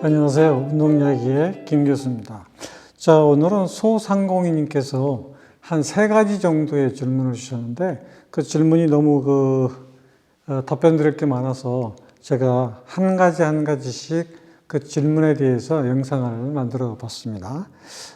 안녕하세요. 운동 이야기의 김 교수입니다. 자, 오늘은 소상공인님께서 한 세 가지 정도의 질문을 주셨는데 그 질문이 너무 그 어, 답변 드릴 게 많아서 제가 한 가지 한 가지씩 그 질문에 대해서 영상을 만들어 봤습니다.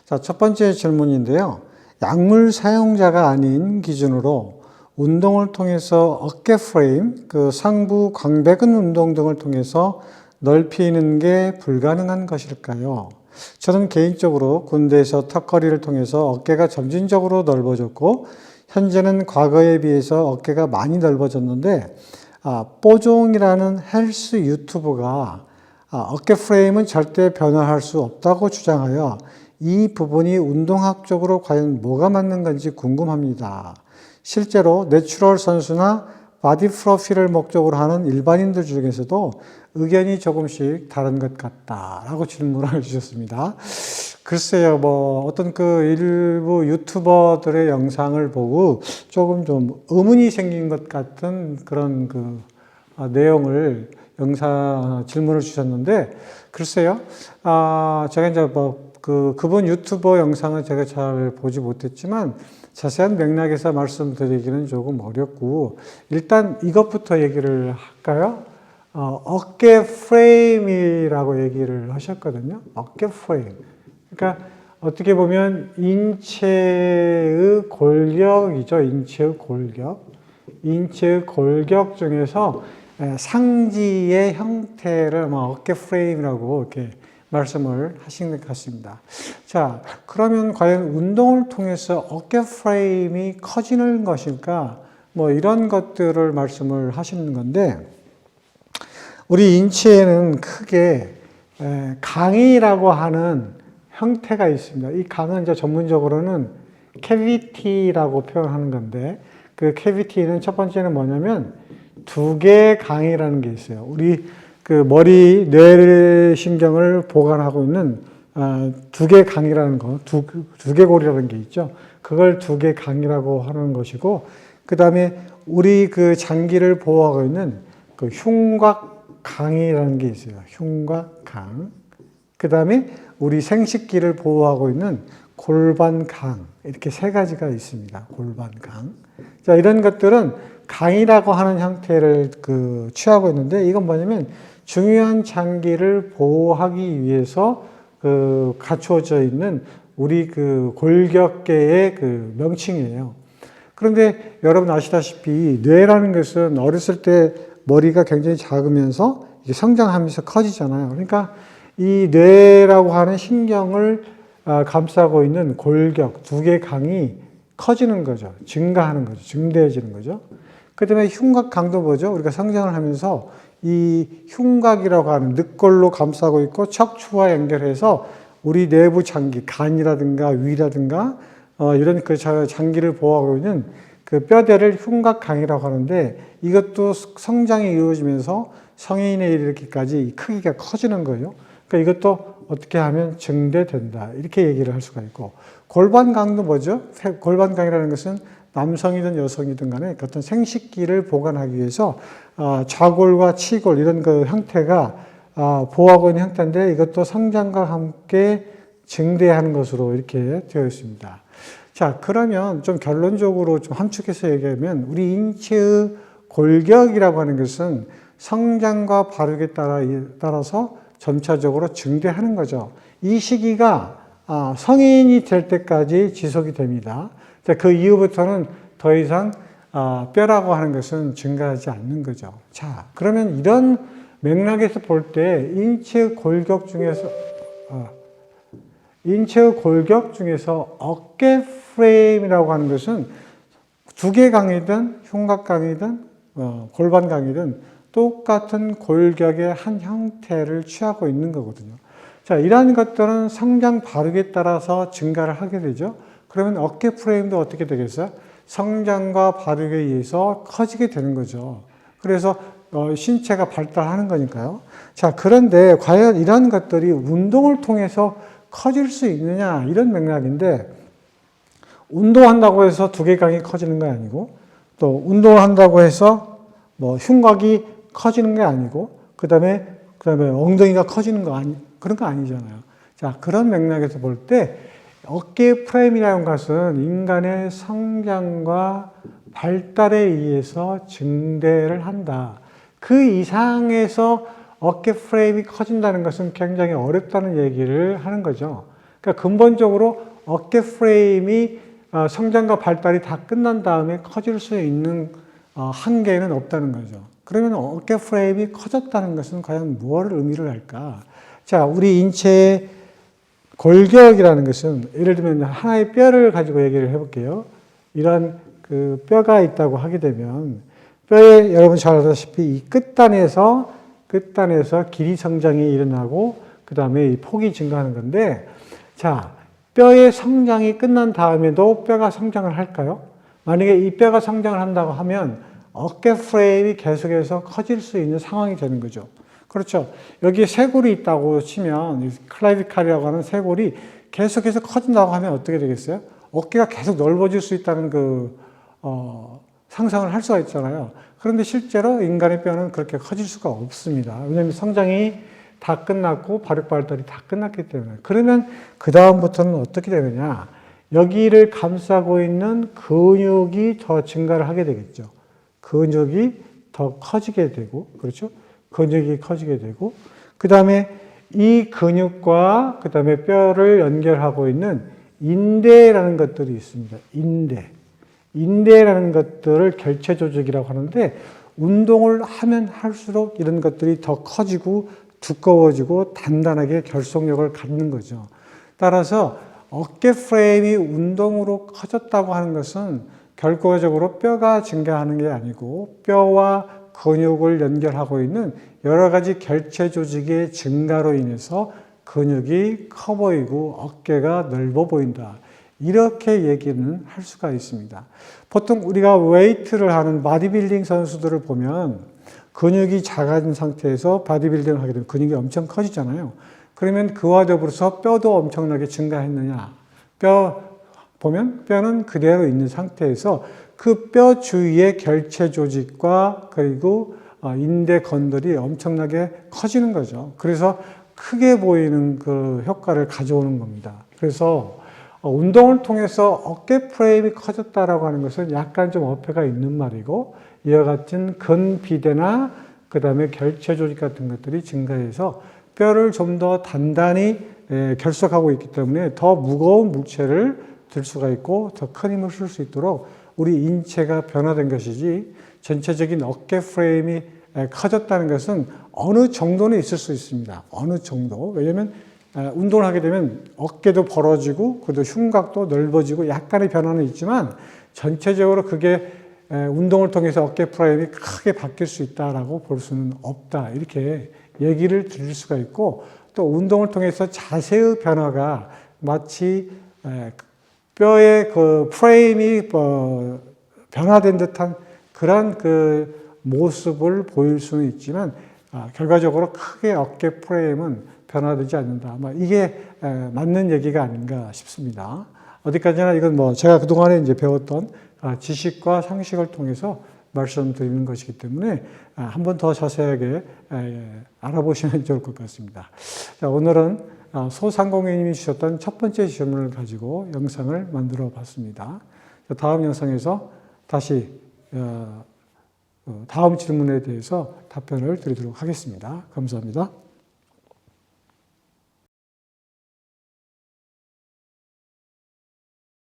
자, 첫 번째 질문인데요. 약물 사용자가 아닌 기준으로 운동을 통해서 어깨 프레임, 그 상부 광배근 운동 등을 통해서 넓히는 게 불가능한 것일까요? 저는 개인적으로 군대에서 턱걸이를 통해서 어깨가 점진적으로 넓어졌고, 현재는 과거에 비해서 어깨가 많이 넓어졌는데, 아, 뽀종이라는 헬스 유튜버가 아, 어깨 프레임은 절대 변화할 수 없다고 주장하여 이 부분이 운동학적으로 과연 뭐가 맞는 건지 궁금합니다. 실제로 내추럴 선수나 바디 프로필을 목적으로 하는 일반인들 중에서도 의견이 조금씩 다른 것 같다라고 질문을 주셨습니다. 글쎄요, 뭐 어떤 그 일부 유튜버들의 영상을 보고 조금 좀 의문이 생긴 것 같은 그런 그 아, 내용을 영상 질문을 주셨는데 글쎄요, 아 제가 이제 뭐 그 그분 유튜버 영상을 제가 잘 보지 못했지만 자세한 맥락에서 말씀드리기는 조금 어렵고 일단 이것부터 얘기를 할까요? 어, 어깨 프레임이라고 얘기를 하셨거든요. 어깨 프레임. 그러니까 어떻게 보면 인체의 골격이죠. 인체의 골격. 인체의 골격 중에서 상지의 형태를 뭐 어깨 프레임이라고 이렇게 말씀을 하신 것 같습니다. 자, 그러면 과연 운동을 통해서 어깨 프레임이 커지는 것일까? 뭐 이런 것들을 말씀을 하시는 건데, 우리 인체에는 크게 강이라고 하는 형태가 있습니다. 이 강은 이제 전문적으로는 캐비티라고 표현하는 건데, 그 캐비티는 첫 번째는 뭐냐면 두 개의 강이라는 게 있어요. 우리 그 머리 뇌 신경을 보관하고 있는 아, 두개 강이라는 거, 두, 두개골이라는 게 있죠. 그걸 두 개 강이라고 하는 것이고, 그 다음에 우리 그 장기를 보호하고 있는 그 흉곽 강이라는 게 있어요. 흉곽강. 그 다음에 우리 생식기를 보호하고 있는 골반강. 이렇게 세 가지가 있습니다. 골반강. 자, 이런 것들은 강이라고 하는 형태를 그 취하고 있는데, 이건 뭐냐면 중요한 장기를 보호하기 위해서 그 갖추어져 있는 우리 그 골격계의 그 명칭이에요. 그런데 여러분 아시다시피 뇌라는 것은 어렸을 때 머리가 굉장히 작으면서 성장하면서 커지잖아요. 그러니까 이 뇌라고 하는 신경을 아, 감싸고 있는 골격 두 개 강이 커지는 거죠. 증가하는 거죠. 증대해지는 거죠. 그 다음에 흉곽 강도 보죠. 우리가 성장을 하면서 이 흉곽이라고 하는 늑골로 감싸고 있고 척추와 연결해서 우리 내부 장기, 간이라든가 위라든가 어, 이런 그 장기를 보호하고 있는 그 뼈대를 흉곽강이라고 하는데 이것도 성장이 이루어지면서 성인에 이르기까지 크기가 커지는 거예요. 그러니까 이것도 어떻게 하면 증대된다. 이렇게 얘기를 할 수가 있고 골반강도 뭐죠? 골반강이라는 것은 남성이든 여성이든 간에 어떤 생식기를 보관하기 위해서 아, 좌골과 치골 이런 그 형태가 아, 보호하고 있는 형태인데 이것도 성장과 함께 증대하는 것으로 이렇게 되어 있습니다. 자, 그러면 좀 결론적으로 좀 함축해서 얘기하면 우리 인체의 골격이라고 하는 것은 성장과 발육에 따라, 따라서 점차적으로 증대하는 거죠. 이 시기가 아, 성인이 될 때까지 지속이 됩니다. 그 이후부터는 더 이상 아, 뼈라고 하는 것은 증가하지 않는 거죠. 자, 그러면 이런 맥락에서 볼 때 인체 골격 중에서 어, 인체 골격 중에서 어깨 프레임이라고 하는 것은 두 개 강이든 흉곽 강이든 어, 골반 강이든 똑같은 골격의 한 형태를 취하고 있는 거거든요. 자, 이러한 것들은 성장 발육에 따라서 증가를 하게 되죠. 그러면 어깨 프레임도 어떻게 되겠어요? 성장과 발육에 의해서 커지게 되는 거죠. 그래서 어, 신체가 발달하는 거니까요. 자, 그런데 과연 이런 것들이 운동을 통해서 커질 수 있느냐, 이런 맥락인데, 운동한다고 해서 두개강이 커지는 게 아니고, 또 운동을 한다고 해서 뭐 흉곽이 커지는 게 아니고, 그 다음에, 그 다음에 엉덩이가 커지는 거 아니, 그런 거 아니잖아요. 자, 그런 맥락에서 볼 때 어깨 프레임이라는 것은 인간의 성장과 발달에 의해서 증대를 한다. 그 이상에서 어깨 프레임이 커진다는 것은 굉장히 어렵다는 얘기를 하는 거죠. 그러니까 근본적으로 어깨 프레임이 어, 성장과 발달이 다 끝난 다음에 커질 수 있는 어, 한계는 없다는 거죠. 그러면 어깨 프레임이 커졌다는 것은 과연 무엇을 의미를 할까? 자, 우리 인체의 골격이라는 것은 예를 들면 하나의 뼈를 가지고 얘기를 해볼게요. 이런 그 뼈가 있다고 하게 되면 뼈에 여러분 잘 아다시피 이 끝단에서 끝단에서 길이 성장이 일어나고 그 다음에 이 폭이 증가하는 건데 자 뼈의 성장이 끝난 다음에도 뼈가 성장을 할까요? 만약에 이 뼈가 성장을 한다고 하면 어깨 프레임이 계속해서 커질 수 있는 상황이 되는 거죠. 그렇죠. 여기에 쇄골이 있다고 치면 클라이비칼이라고 하는 쇄골이 계속해서 커진다고 하면 어떻게 되겠어요? 어깨가 계속 넓어질 수 있다는 그 어, 상상을 할 수가 있잖아요. 그런데 실제로 인간의 뼈는 그렇게 커질 수가 없습니다. 왜냐하면 성장이 다 끝났고 발육 발달이 다 끝났기 때문에. 그러면 그 다음부터는 어떻게 되느냐? 여기를 감싸고 있는 근육이 더 증가를 하게 되겠죠. 근육이 더 커지게 되고, 그렇죠? 근육이 커지게 되고, 그 다음에 이 근육과 그 다음에 뼈를 연결하고 있는 인대라는 것들이 있습니다. 인대. 인대라는 것들을 결체 조직이라고 하는데 운동을 하면 할수록 이런 것들이 더 커지고 두꺼워지고 단단하게 결속력을 갖는 거죠. 따라서 어깨 프레임이 운동으로 커졌다고 하는 것은 결과적으로 뼈가 증가하는 게 아니고 뼈와 근육을 연결하고 있는 여러 가지 결체 조직의 증가로 인해서 근육이 커 보이고 어깨가 넓어 보인다. 이렇게 얘기는 할 수가 있습니다. 보통 우리가 웨이트를 하는 바디빌딩 선수들을 보면 근육이 작아진 상태에서 바디빌딩을 하게 되면 근육이 엄청 커지잖아요. 그러면 그와 더불어서 뼈도 엄청나게 증가했느냐? 뼈 보면 뼈는 그대로 있는 상태에서 그 뼈 주위의 결체 조직과 그리고 어, 인대 건들이 엄청나게 커지는 거죠. 그래서 크게 보이는 그 효과를 가져오는 겁니다. 그래서 어, 운동을 통해서 어깨 프레임이 커졌다라고 하는 것은 약간 좀 어폐가 있는 말이고 이와 같은 근비대나 그 다음에 결체 조직 같은 것들이 증가해서 뼈를 좀 더 단단히 에, 결석하고 있기 때문에 더 무거운 물체를 들 수가 있고 더 큰 힘을 쓸 수 있도록 우리 인체가 변화된 것이지 전체적인 어깨 프레임이 에, 커졌다는 것은 어느 정도는 있을 수 있습니다. 어느 정도. 왜냐하면 에, 운동을 하게 되면 어깨도 벌어지고 그래도 흉곽도 넓어지고 약간의 변화는 있지만 전체적으로 그게 에, 운동을 통해서 어깨 프레임이 크게 바뀔 수 있다라고 볼 수는 없다. 이렇게 얘기를 드릴 수가 있고 또 운동을 통해서 자세의 변화가 마치 에, 뼈의 그 프레임이 어, 변화된 듯한 그런 그 모습을 보일 수는 있지만 아, 결과적으로 크게 어깨 프레임은 변화되지 않는다. 아마 이게 에, 맞는 얘기가 아닌가 싶습니다. 어디까지나 이건 뭐 제가 그동안에 이제 배웠던 아, 지식과 상식을 통해서 말씀드리는 것이기 때문에 아, 한번 더 자세하게 에, 알아보시면 좋을 것 같습니다. 자, 오늘은 아, 소상공인님이 주셨던 첫 번째 질문을 가지고 영상을 만들어 봤습니다. 다음 영상에서 다시 어, 어, 다음 질문에 대해서 답변을 드리도록 하겠습니다. 감사합니다.